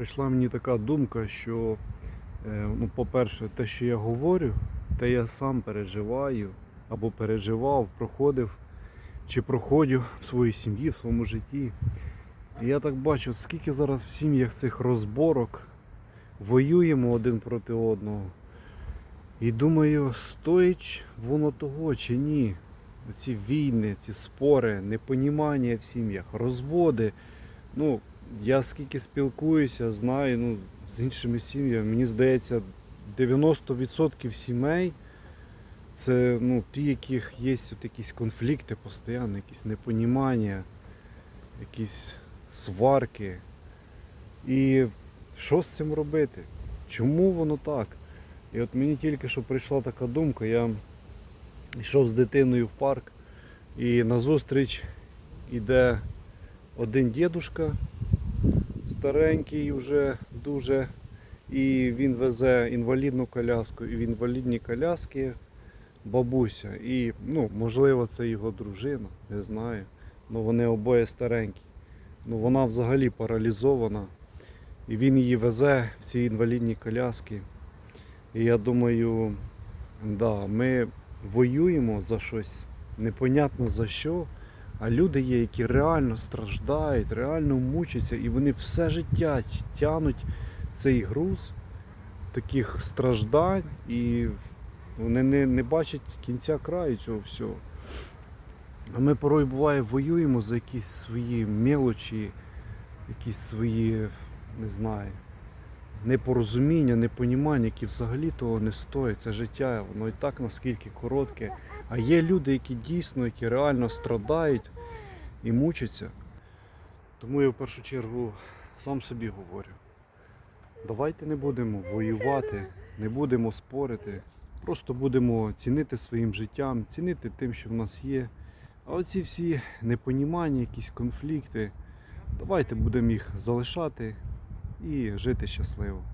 прийшла мені така думка, що, е, ну, по-перше, те, що я говорю, те я сам переживаю або переживав, проходив чи проходжу в своїй сім'ї, в своєму житті. І я так бачу, скільки зараз в сім'ях цих розборок, воюємо один проти одного. І думаю, стоїть воно того чи ні. Ці війни, ці спори, непонімання в сім'ях, розводи. Ну, я скільки спілкуюся, знаю ну, з іншими сім'ями, мені здається, 90% сімей це ну, ті, яких є от якісь конфлікти постійно, якісь непонімання, якісь сварки. І що з цим робити? Чому воно так? І от мені тільки що прийшла така думка, я йшов з дитиною в парк, і назустріч іде один дідушка, старенький вже дуже, і він везе інвалідну коляску, і в інвалідній коляскі бабуся. І, ну, можливо, це його дружина, не знаю. Ну вони обоє старенькі. Ну вона взагалі паралізована. І він її везе в цій інвалідній коляскі. І я думаю, да, ми воюємо за щось непонятно за що. А люди є, які реально страждають, реально мучаться, і вони все життя тянуть цей груз таких страждань, і вони не, не бачать кінця краю цього всього. А ми порой буває воюємо за якісь свої мелочі, якісь свої, не знаю, непорозуміння, непонімання, які взагалі того не стоять. Це життя, воно і так наскільки коротке. А є люди, які дійсно, які реально страдають і мучаться. Тому я в першу чергу сам собі говорю. Давайте не будемо воювати, не будемо спорити, просто будемо цінити своїм життям, цінити тим, що в нас є. А оці всі непонімання, якісь конфлікти, давайте будемо їх залишати і жити щасливо.